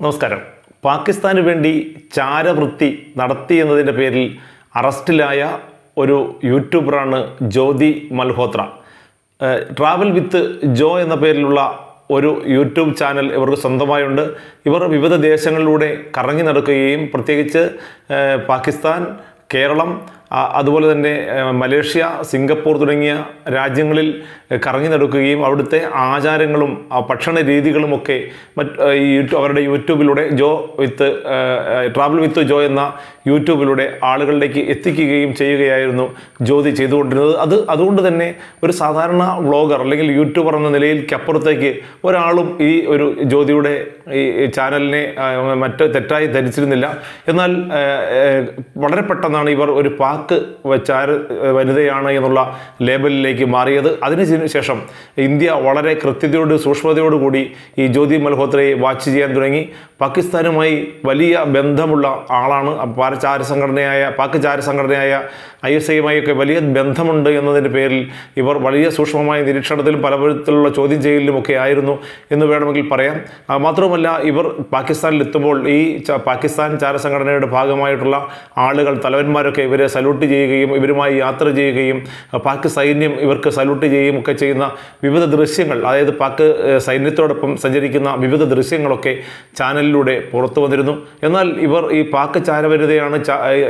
നമസ്കാരം. പാകിസ്ഥാന് വേണ്ടി ചാരവൃത്തി നടത്തി എന്നതിന്റെ പേരിൽ അറസ്റ്റിലായ ഒരു യൂട്യൂബറാണ് ജ്യോതി മൽഹോത്ര. ട്രാവൽ വിത്ത് ജോ എന്ന പേരിലുള്ള ഒരു യൂട്യൂബ് ചാനൽ ഇവർക്ക് സ്വന്തമായുണ്ട്. ഇവർ വിവിധ ദേശങ്ങളിലൂടെ കറങ്ങി നടക്കുകയും പ്രത്യേകിച്ച് പാകിസ്ഥാൻ കേരളം അതുപോലെ തന്നെ മലേഷ്യ സിംഗപ്പൂർ തുടങ്ങിയ രാജ്യങ്ങളിൽ കറങ്ങി നടക്കുകയും അവിടുത്തെ ആചാരങ്ങളും ഭക്ഷണ രീതികളുമൊക്കെ മറ്റ് ഈ അവരുടെ യൂട്യൂബിലൂടെ ജോ വിത്ത് ട്രാവൽ വിത്ത് ജോ എന്ന യൂട്യൂബിലൂടെ ആളുകളിലേക്ക് എത്തിക്കുകയും ചെയ്യുകയായിരുന്നു ജ്യോതി ചെയ്തുകൊണ്ടിരുന്നത്. അത് അതുകൊണ്ട് തന്നെ ഒരു സാധാരണ വ്ളോഗർ അല്ലെങ്കിൽ യൂട്യൂബർ എന്ന നിലയിലേക്കപ്പുറത്തേക്ക് ഒരാളും ഈ ഒരു ജ്യോതിയുടെ ഈ ചാനലിനെ മറ്റ് തെറ്റായി ധരിച്ചിരുന്നില്ല. എന്നാൽ വളരെ പെട്ടെന്നാണ് ഇവർ ഒരു പാക്ക് ചാര വനിതയാണ് എന്നുള്ള ലേബലിലേക്ക് മാറിയത്. അതിനുശേഷം ഇന്ത്യ വളരെ കൃത്യതയോട് സൂക്ഷ്മതയോടുകൂടി ഈ ജ്യോതി മൽഹോത്രയെ വാച്ച് ചെയ്യാൻ തുടങ്ങി. പാകിസ്ഥാനുമായി വലിയ ബന്ധമുള്ള ആളാണ്. പാരചാര സംഘടനയായ പാക് ചാര സംഘടനയായ ഐ എസ് ഐയുമായൊക്കെ വലിയ ബന്ധമുണ്ട് എന്നതിന്റെ പേരിൽ ഇവർ വലിയ സൂക്ഷ്മമായ നിരീക്ഷണത്തിലും പലവിധത്തിലുള്ള ചോദ്യം ചെയ്യലിലുമൊക്കെ ആയിരുന്നു എന്ന് വേണമെങ്കിൽ പറയാം. മാത്രവുമല്ല ഇവർ പാകിസ്ഥാനിലെത്തുമ്പോൾ ഈ പാകിസ്ഥാൻ ചാര സംഘടനയുടെ ഭാഗമായിട്ടുള്ള ആളുകൾ തലവന്മാരൊക്കെ ഇവരെ സല്യൂട്ട് ചെയ്യുകയും ഇവരുമായി യാത്ര ചെയ്യുകയും പാക് സൈന്യം ഇവർക്ക് സല്യൂട്ട് ചെയ്യുകയും ഒക്കെ ചെയ്യുന്ന വിവിധ ദൃശ്യങ്ങൾ അതായത് പാക് സൈന്യത്തോടൊപ്പം സഞ്ചരിക്കുന്ന വിവിധ ദൃശ്യങ്ങളൊക്കെ ചാനലിലൂടെ പുറത്തു വന്നിരുന്നു. എന്നാൽ ഇവർ ഈ പാക് ചാരവനിതയാണ്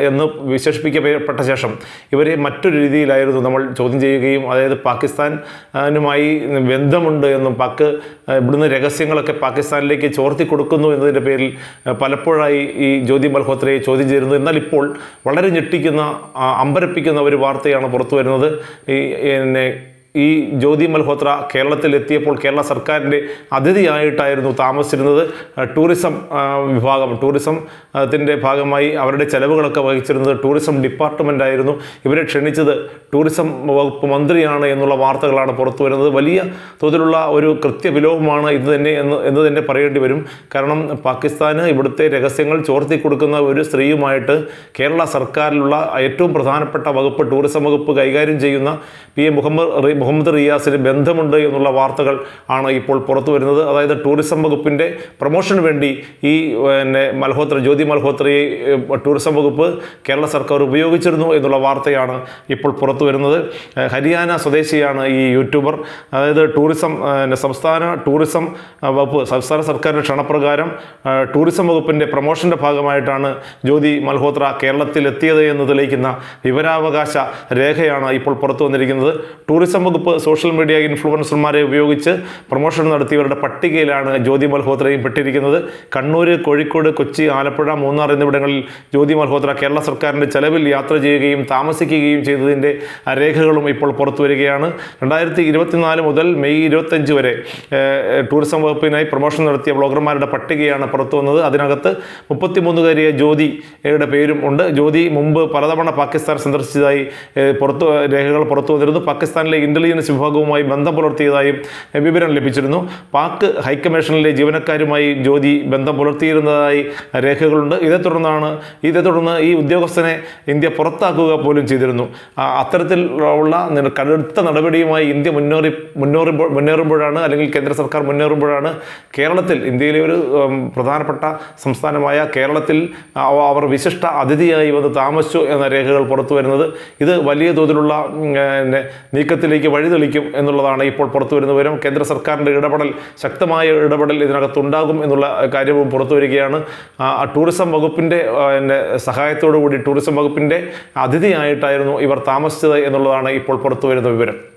എന്ന് വിശേഷിപ്പിക്കപ്പെട്ട ശേഷം ഇവരെ മറ്റൊരു രീതിയിലായിരുന്നു നമ്മൾ ചോദ്യം ചെയ്യുകയും അതായത് പാകിസ്ഥാനുമായി ബന്ധമുണ്ട് എന്നും പാക് ഇവിടുന്ന് രഹസ്യങ്ങളൊക്കെ പാകിസ്ഥാനിലേക്ക് ചോർത്തി കൊടുക്കുന്നു എന്നതിന്റെ പേരിൽ പലപ്പോഴായി ഈ ജ്യോതി മൽഹോത്രയെ ചോദ്യം ചെയ്തിരുന്നു. എന്നാൽ ഇപ്പോൾ വളരെ ഞെട്ടിക്കുന്ന അമ്പരപ്പിക്കുന്ന ഒരു വാർത്തയാണ് പുറത്തു വരുന്നത്. ഈ പിന്നെ ഈ ജ്യോതി മൽഹോത്ര കേരളത്തിലെത്തിയപ്പോൾ കേരള സർക്കാരിന്റെ അതിഥിയായിട്ടായിരുന്നു താമസിച്ചിരുന്നത്. ടൂറിസം വിഭാഗം ടൂറിസം ത്തിന്റെ ഭാഗമായി അവരുടെ ചെലവുകളൊക്കെ വഹിച്ചിരുന്നത് ടൂറിസം ഡിപ്പാർട്ട്മെന്റ് ആയിരുന്നു ഇവരെ ക്ഷണിച്ചത് ടൂറിസം വകുപ്പ് മന്ത്രിയാണ് എന്നുള്ള വാർത്തകളാണ് പുറത്തു വരുന്നത്. വലിയ തോതിലുള്ള ഒരു കൃത്യവിലോപമാണ് ഇത് തന്നെ എന്ന് എന്ന് തന്നെ പറയേണ്ടി വരും. കാരണം പാകിസ്ഥാന് ഇവിടുത്തെ രഹസ്യങ്ങൾ ചോർത്തി കൊടുക്കുന്ന ഒരു സ്ത്രീയുമായിട്ട് കേരള സർക്കാരിലുള്ള ഏറ്റവും പ്രധാനപ്പെട്ട വകുപ്പ് ടൂറിസം വകുപ്പ് കൈകാര്യം ചെയ്യുന്ന പി എ മുഹമ്മദ് മുഹമ്മദ് റിയാസിന് ബന്ധമുണ്ട് എന്നുള്ള വാർത്തകൾ ആണ് ഇപ്പോൾ പുറത്തു വരുന്നത്. അതായത് ടൂറിസം വകുപ്പിന്റെ പ്രൊമോഷന് വേണ്ടി ഈ പിന്നെ മൽഹോത്ര ജ്യോതി മൽഹോത്രയെ ടൂറിസം വകുപ്പ് കേരള സർക്കാർ ഉപയോഗിച്ചിരുന്നു എന്നുള്ള വാർത്തയാണ് ഇപ്പോൾ പുറത്തു വരുന്നത്. ഹരിയാന സ്വദേശിയാണ് ഈ യൂട്യൂബർ. അതായത് ടൂറിസം സംസ്ഥാന ടൂറിസം വകുപ്പ് സംസ്ഥാന സർക്കാരിന്റെ ക്ഷണപ്രകാരം ടൂറിസം വകുപ്പിന്റെ പ്രൊമോഷന്റെ ഭാഗമായിട്ടാണ് ജ്യോതി മൽഹോത്ര കേരളത്തിൽ എത്തിയത് എന്ന് തെളിയിക്കുന്ന വിവരാവകാശ രേഖയാണ് ഇപ്പോൾ പുറത്തു വന്നിരിക്കുന്നത്. ടൂറിസം സോഷ്യൽ മീഡിയ ഇൻഫ്ലുവൻസർമാരെ ഉപയോഗിച്ച് പ്രൊമോഷൻ നടത്തിയവരുടെ പട്ടികയിലാണ് ജ്യോതി മൽഹോത്രയും പെട്ടിരിക്കുന്നത്. കണ്ണൂർ കോഴിക്കോട് കൊച്ചി ആലപ്പുഴ മൂന്നാർ എന്നിവിടങ്ങളിൽ ജ്യോതി മൽഹോത്ര കേരള സർക്കാരിന്റെ ചെലവിൽ യാത്ര ചെയ്യുകയും താമസിക്കുകയും ചെയ്തതിന്റെ രേഖകളും ഇപ്പോൾ പുറത്തു വരികയാണ്. രണ്ടായിരത്തി ഇരുപത്തിനാല് മുതൽ മെയ് ഇരുപത്തഞ്ച് വരെ ടൂറിസം വകുപ്പിനായി പ്രൊമോഷൻ നടത്തിയ ബ്ലോഗർമാരുടെ പട്ടികയാണ് പുറത്തു വന്നത്. അതിനകത്ത് മുപ്പത്തിമൂന്നുകാരിയെ ജ്യോതിയുടെ പേരും ഉണ്ട്. ജ്യോതി മുമ്പ് പലതവണ പാകിസ്ഥാൻ സന്ദർശിച്ചതായി പുറത്തു രേഖകൾ പുറത്തു വന്നിരുന്നു. പാകിസ്ഥാനിലെ ഇന്റലിജൻസ് വിഭാഗവുമായി ബന്ധം പുലർത്തിയതായും വിവരം ലഭിച്ചിരുന്നു. പാക് ഹൈക്കമ്മീഷനിലെ ജീവനക്കാരുമായി ജ്യോതി ബന്ധം പുലർത്തിയിരുന്നതായി രേഖകളുണ്ട്. ഇതേ തുടർന്നാണ് ഇതേ തുടർന്ന് ഈ ഉദ്യോഗസ്ഥനെ ഇന്ത്യ പുറത്താക്കുക പോലും ചെയ്തിരുന്നു. നി- കടുത്ത നടപടിയുമായി ഇന്ത്യ മുന്നേറി മുന്നേറുമ്പോൾ മുന്നേറുമ്പോഴാണ് അല്ലെങ്കിൽ കേന്ദ്ര സർക്കാർ മുന്നേറുമ്പോഴാണ് കേരളത്തിൽ ഇന്ത്യയിലെ ഒരു പ്രധാനപ്പെട്ട സംസ്ഥാനമായ കേരളത്തിൽ അവർ വിശിഷ്ട അതിഥിയായി വന്ന് താമസിച്ചു എന്ന രേഖകൾ പുറത്തു വരുന്നത് ഇത് വലിയ തോതിലുള്ള ഉം, നീക്കത്തിലേക്ക് വഴിതെളിക്കും എന്നുള്ളതാണ് ഇപ്പോൾ പുറത്തു വരുന്ന വിവരം. കേന്ദ്ര സർക്കാരിന്റെ ഇടപെടൽ ശക്തമായ ഇടപെടൽ ഇതിനകത്തുണ്ടാകും എന്നുള്ള കാര്യവും പുറത്തു വരികയാണ്. ടൂറിസം വകുപ്പിന്റെ സഹായത്തോടു കൂടി ടൂറിസം വകുപ്പിന്റെ അതിഥിയായിട്ടായിരുന്നു ഇവർ താമസിച്ചത് എന്നുള്ളതാണ് ഇപ്പോൾ പുറത്തു വരുന്ന വിവരം.